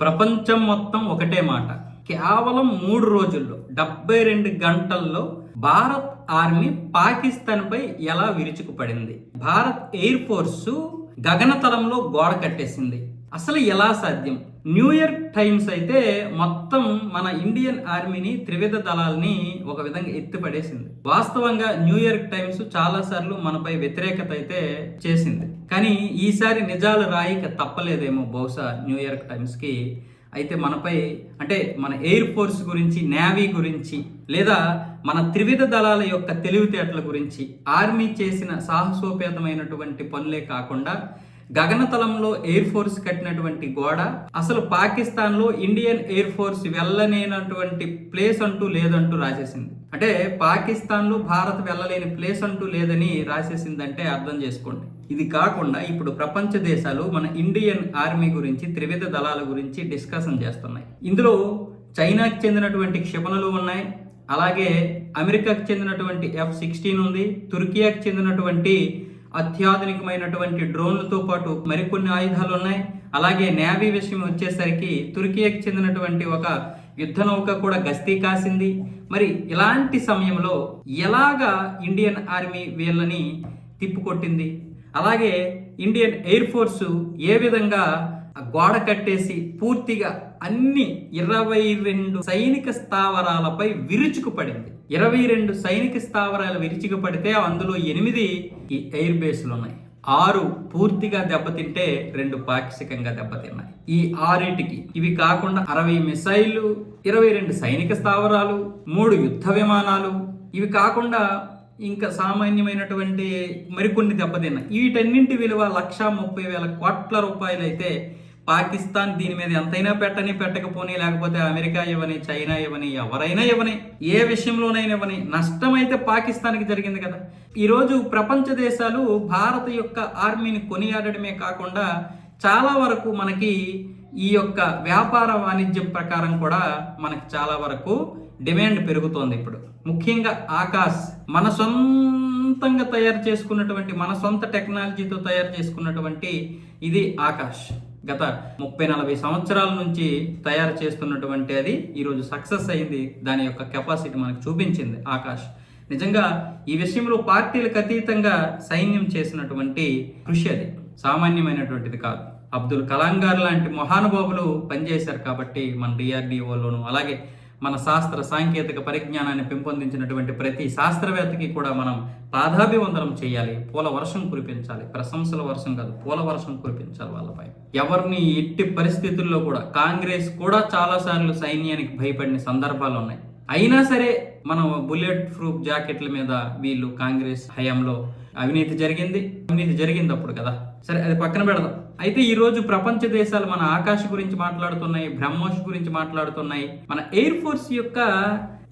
ప్రపంచం మొత్తం ఒకటే మాట. కేవలం మూడు రోజుల్లో డెబ్బై రెండు గంటల్లో భారత్ ఆర్మీ పాకిస్తాన్ పై ఎలా విరుచుకుపడింది? భారత్ ఎయిర్ ఫోర్సు గగనతలంలో గోడ కట్టేసింది. అసలు ఎలా సాధ్యం? న్యూ ఇయర్క్ టైమ్స్ అయితే మొత్తం మన ఇండియన్ ఆర్మీని త్రివిధ దళాల్ని ఒక విధంగా ఎత్తిపడేసింది. వాస్తవంగా న్యూ ఇయర్క్ టైమ్స్ చాలా సార్లు మనపై వ్యతిరేకత అయితే చేసింది. కానీ ఈసారి నిజాలు రాయిక తప్పలేదేమో బహుశా న్యూయార్క్ ఇయర్ టైమ్స్కి అయితే మనపై అంటే మన ఎయిర్ ఫోర్స్ గురించి నేవీ గురించి లేదా మన త్రివిధ దళాల యొక్క తెలివితేటల గురించి ఆర్మీ చేసిన సాహసోపేతమైనటువంటి పనులే కాకుండా గగనతలంలో ఎయిర్ ఫోర్స్ కట్టినటువంటి గోడ అసలు పాకిస్తాన్లో ఇండియన్ ఎయిర్ ఫోర్స్ వెళ్ళలేనటువంటి ప్లేస్ అంటూ లేదంటూ రాసేసింది. అంటే పాకిస్తాన్లో భారత్ వెళ్ళలేని ప్లేస్ అంటూ లేదని రాసేసిందంటే అర్థం చేసుకోండి. ఇది కాకుండా ఇప్పుడు ప్రపంచ దేశాలు మన ఇండియన్ ఆర్మీ గురించి త్రివిధ దళాల గురించి డిస్కషన్ చేస్తున్నాయి. ఇందులో చైనాకి చెందినటువంటి క్షిపణులు ఉన్నాయి. అలాగే అమెరికాకి చెందినటువంటి ఎఫ్ సిక్స్టీన్ ఉంది. తుర్కియాకి చెందినటువంటి అత్యాధునికమైనటువంటి డ్రోన్లతో పాటు మరికొన్ని ఆయుధాలు ఉన్నాయి అలాగే నేవీ విషయం వచ్చేసరికి తుర్కీకి చెందినటువంటి ఒక యుద్ధ నౌక కూడా గస్తీ కాసింది. మరి ఇలాంటి సమయంలో ఎలాగా ఇండియన్ ఆర్మీ వీళ్ళని తిప్పుకొట్టింది? అలాగే ఇండియన్ ఎయిర్ ఫోర్సు ఏ విధంగా గోడ కట్టేసి పూర్తిగా అన్ని ఇరవై రెండు సైనిక స్థావరాలపై విరుచుకుపడింది. ఇరవై రెండు సైనిక స్థావరాలు విరుచుకుపడితే అందులో ఎనిమిది ఈ ఎయిర్ బేస్లు ఉన్నాయి. ఆరు పూర్తిగా దెబ్బతింటే రెండు పాక్షికంగా దెబ్బతిన్నాయి. ఈ ఆరింటికి ఇవి కాకుండా అరవై మిసైళ్ళు ఇరవై రెండు సైనిక స్థావరాలు మూడు యుద్ధ విమానాలు ఇవి కాకుండా ఇంకా సామాన్యమైనటువంటి మరికొన్ని దెబ్బతిన్నాయి. వీటన్నింటి విలువ లక్ష ముప్పై వేల కోట్ల రూపాయలైతే పాకిస్తాన్ దీని మీద ఎంతైనా పెట్టని పెట్టకపోని లేకపోతే అమెరికా ఇవ్వని చైనా ఇవ్వని ఎవరైనా ఇవ్వని ఏ విషయంలోనైనా ఇవ్వని నష్టం అయితే పాకిస్తాన్కి జరిగింది కదా. ఈరోజు ప్రపంచ దేశాలు భారత్ యొక్క ఆర్మీని కొనియాడడమే కాకుండా చాలా వరకు మనకి ఈ యొక్క వ్యాపార వాణిజ్యం ప్రకారం కూడా మనకి చాలా వరకు డిమాండ్ పెరుగుతోంది ఇప్పుడు. ముఖ్యంగా ఆకాశ్ మన సొంతంగా తయారు చేసుకున్నటువంటి మన సొంత టెక్నాలజీతో తయారు చేసుకున్నటువంటి ఇది ఆకాశ్. గత ముప్పై నలభై సంవత్సరాల నుంచి తయారు చేస్తున్నటువంటి అది ఈరోజు సక్సెస్ అయింది. దాని యొక్క కెపాసిటీ మనకు చూపించింది ఆకాష్. నిజంగా ఈ విషయంలో పార్టీలకు అతీతంగా సైన్యం చేసినటువంటి కృషి అది. సామాన్యమైనటువంటిది కాదు. అబ్దుల్ కలాం గారు లాంటి మహానుభావులు పనిచేశారు కాబట్టి మన డిఆర్డిఓలోను అలాగే మన శాస్త్ర సాంకేతిక పరిజ్ఞానాన్ని పెంపొందించినటువంటి ప్రతి శాస్త్రవేత్తకి కూడా మనం పాదాభివందనం చేయాలి. పూల వర్షం కురిపించాలి. ప్రశంసల వర్షం కాదు పూల వర్షం కురిపించాలి వాళ్ళపై. ఎవరిని ఎట్టి పరిస్థితుల్లో కూడా కాంగ్రెస్ కూడా చాలాసార్లు సైన్యానికి భయపడిన సందర్భాలు ఉన్నాయి. అయినా సరే మనం బుల్లెట్ ప్రూఫ్ జాకెట్ల మీద వీళ్ళు కాంగ్రెస్ హయాంలో అవినీతి జరిగింది. అవినీతి జరిగింది అప్పుడు కదా. సరే అది పక్కన పెడదాం. అయితే ఈ రోజు ప్రపంచ దేశాలు మన ఆకాశ గురించి మాట్లాడుతున్నాయి బ్రహ్మోస్ గురించి మాట్లాడుతున్నాయి. మన ఎయిర్ ఫోర్స్ యొక్క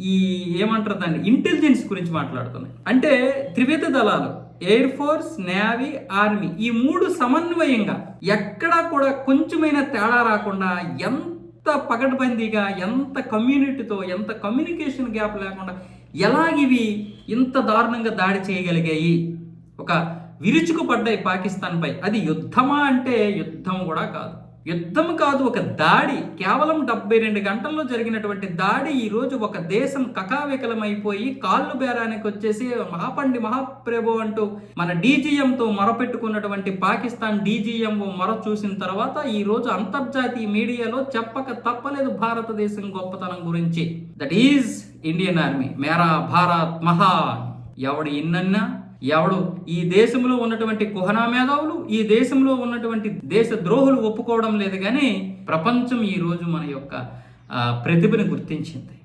ఈ ఏమంటారు దాన్ని? ఇంటెలిజెన్స్ గురించి మాట్లాడుతున్నాయి. అంటే త్రివిధ దళాలు ఎయిర్ ఫోర్స్ నేవీ ఆర్మీ ఈ మూడు సమన్వయంగా ఎక్కడా కూడా కొంచెమైనా తేడా రాకుండా ఎంత పగటబందీగా ఎంత కమ్యూనిటీతో ఎంత కమ్యూనికేషన్ గ్యాప్ లేకుండా ఎలాగివి ఇంత దారుణంగా దాడి చేయగలిగాయి? ఒక విరుచుకుపడ్డాయి పాకిస్తాన్పై. అది యుద్ధమా అంటే యుద్ధం కూడా కాదు. యుద్ధం కాదు ఒక దాడి. కేవలం డెబ్బై రెండు గంటల్లో జరిగినటువంటి దాడి. ఈరోజు ఒక దేశం కకావికలమైపోయి కాళ్ళు బేరానికి వచ్చేసి మహాపండి మహాప్రభు అంటూ మన డీజీఎంతో మొరపెట్టుకున్నటువంటి పాకిస్తాన్ డీజీఎం మొర చూసిన తర్వాత ఈ రోజు అంతర్జాతీయ మీడియాలో చెప్పక తప్పలేదు భారతదేశం గొప్పతనం గురించి. దట్ ఈజ్ ఇండియన్ ఆర్మీ మేరా భారత్ మహాన్. ఎవడు ఇన్నన్నా ఎవడు ఈ దేశంలో ఉన్నటువంటి కుహనా మేధావులు ఈ దేశంలో ఉన్నటువంటి దేశ ద్రోహులు ఒప్పుకోవడం లేదు కానీ ప్రపంచం ఈ రోజు మన యొక్క ప్రతిభను గుర్తించింది.